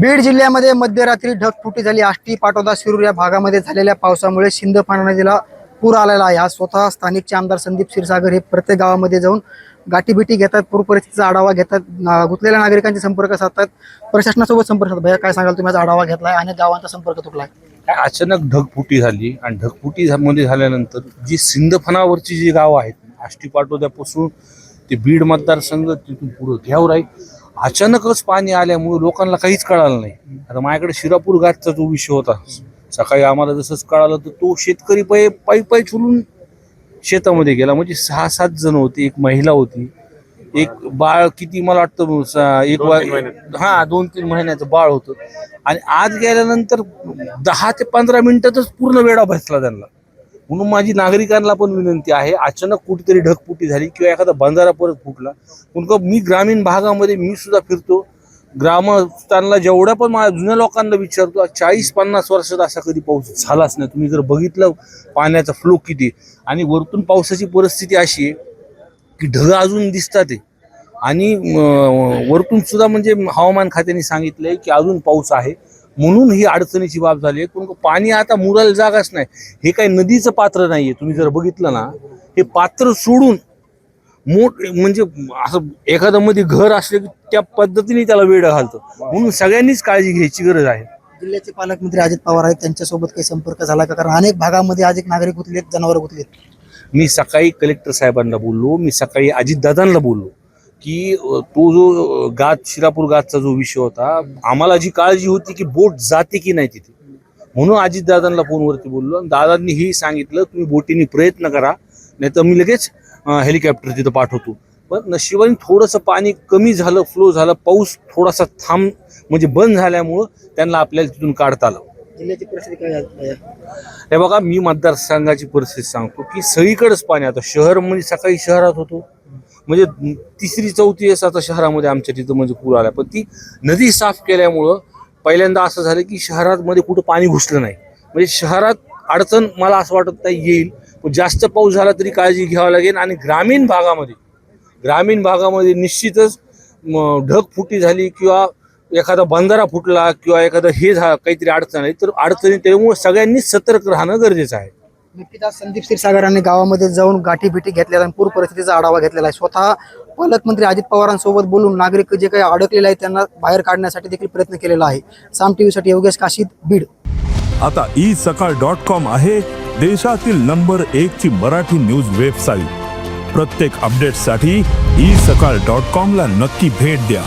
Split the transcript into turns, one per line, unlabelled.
बीड जिल्ह्यामध्ये मध्यरात्री ढगफुटी झाली. आष्टी पाटोदा शिरूर या भागामध्ये झालेल्या पावसामुळे सिंदफाना नदीला पूर आलेला आहे. हा स्वतः स्थानिकचे आमदार संदीप क्षीरसागर हे प्रत्येक गावामध्ये जाऊन गाठीबिटी घेतात पूर परिस्थितीचा आढावा घेतात. गुंतलेल्या नागरिकांचे संपर्क साधतात. प्रशासनासोबत संपर्क साधतात. भैया काय सांगाल तुम्ही? आज आढावा घेतलाय आणि गावांचा संपर्क तुटलाय.
काय अचानक ढगफुटी झाली आणि ढगफुटी मध्ये झाल्यानंतर जी सिंदफणावरची जी गावं आहेत आष्टी पाटोद्यापासून ते बीड मतदारसंघ तिथून पुढं घ्यावर आहे अचानकच पाणी आल्यामुळे लोकांना काहीच कळालं नाही. आता माझ्याकडे शिरापूर घाटचा जो विषय होता सकाळी आम्हाला जसंच कळालं तर तो शेतकरी पायी पायी पायी चुलून शेतामध्ये गेला. म्हणजे सहा सात जण होते एक महिला होती एक बाळ किती मला वाटतं एक हा दोन तीन महिन्याचं बाळ होतं. आणि आज गेल्यानंतर दहा ते पंधरा मिनिटातच पूर्ण वेळा बसला त्यांना. म्हणून माझी नागरिकांना पण विनंती आहे अचानक कुठेतरी ढगफुटी झाली किंवा एखादा बंधारा परत फुटला. पण मी ग्रामीण भागामध्ये मी सुद्धा फिरतो. ग्रामस्थांना जेवढ्या पण माझ्या जुन्या लोकांना विचारतो चाळीस पन्नास वर्षात असा कधी पाऊस झालाच नाही. तुम्ही जर बघितलं पाण्याचा फ्लो किती आणि वरतून पावसाची परिस्थिती अशी आहे की ढग अजून दिसतात आहे. आणि वरतून सुद्धा म्हणजे हवामान खात्याने सांगितलंय की अजून पाऊस आहे. म्हणून ही अडचणीची बाब झाली आहे. पण पाणी आता मुरायला जागाच नाही. हे काही नदीचं पात्र नाहीये. तुम्ही जर बघितलं ना हे पात्र सोडून मोठ म्हणजे असं एखादं मध्ये घर असले की त्या पद्धतीने त्याला वेळ घालतं. म्हणून सगळ्यांनीच काळजी घ्यायची गरज आहे.
जिल्ह्याचे पालकमंत्री अजित पवार आहेत. त्यांच्यासोबत काही संपर्क झाला का? कारण अनेक भागामध्ये आज एक नागरिक गुतलेत जनावर गुतलेत.
मी सकाळी कलेक्टर साहेबांना बोललो. मी सकाळी अजितदादांना बोललो. की तो जो गात शिरापूर गातचा जो विषय होता आम्हाला जी काळजी होती की बोट जाते की नाही तिथे. म्हणून अजितदादांना फोनवरती बोललो आणि दादांनी ही सांगितलं तुम्ही बोटीने प्रयत्न करा नाही तर मी लगेच हेलिकॉप्टर तिथं पाठवतो. पण नशिबाने थोडंसं पाणी कमी झालं फ्लो झालं पाऊस थोडासा थांब म्हणजे बंद झाल्यामुळं त्यांना आपल्याला तिथून काढता आलं.
जिल्ह्याची परिस्थिती काय?
हे बघा मी मतदारसंघाची परिस्थिती सांगतो की सगळीकडेच पाणी आता शहर म्हणजे सकाळी शहरात होतो म्हणजे तिसरी चौथी वेळेस आता शहरामध्ये आमच्या तिथं म्हणजे पूर आला. पण ती नदी साफ केल्यामुळं पहिल्यांदा असं झालं की शहरात मध्ये कुठं पाणी घुसलं नाही. म्हणजे शहरात अडचण मला असं वाटत नाही येईल पण जास्त पाऊस झाला तरी काळजी घ्यावी लागेल आणि ग्रामीण भागामध्ये ग्रामीण भागामध्ये निश्चितच ढग ढगफुटी झाली किंवा एखादा बंधारा फुटला किंवा एखादं हे झा काहीतरी अडचण आहे तर अडचणी त्यामुळे सगळ्यांनी सतर्क राहणं गरजेचं आहे.
नक्कीच आज संदीप क्षीरसागरांनी गावामध्ये जाऊन गाठी भेटी घेतल्या आणि पूर परिस्थितीचा आढावा घेतलेला आहे. स्वतः पालकमंत्री अजित पवारांसोबत बोलून नागरिक जे काही अडकलेले आहेत त्यांना बाहेर काढण्यासाठी देखील प्रयत्न केलेला आहे. साम टीव्हीसाठी योगेश काशीद बीड.
आता ई सकाळ डॉट कॉम आहे देशातील नंबर एक ची मराठी न्यूज वेबसाईट. प्रत्येक अपडेटसाठी ई सकाळ डॉट कॉम ला नक्की भेट द्या.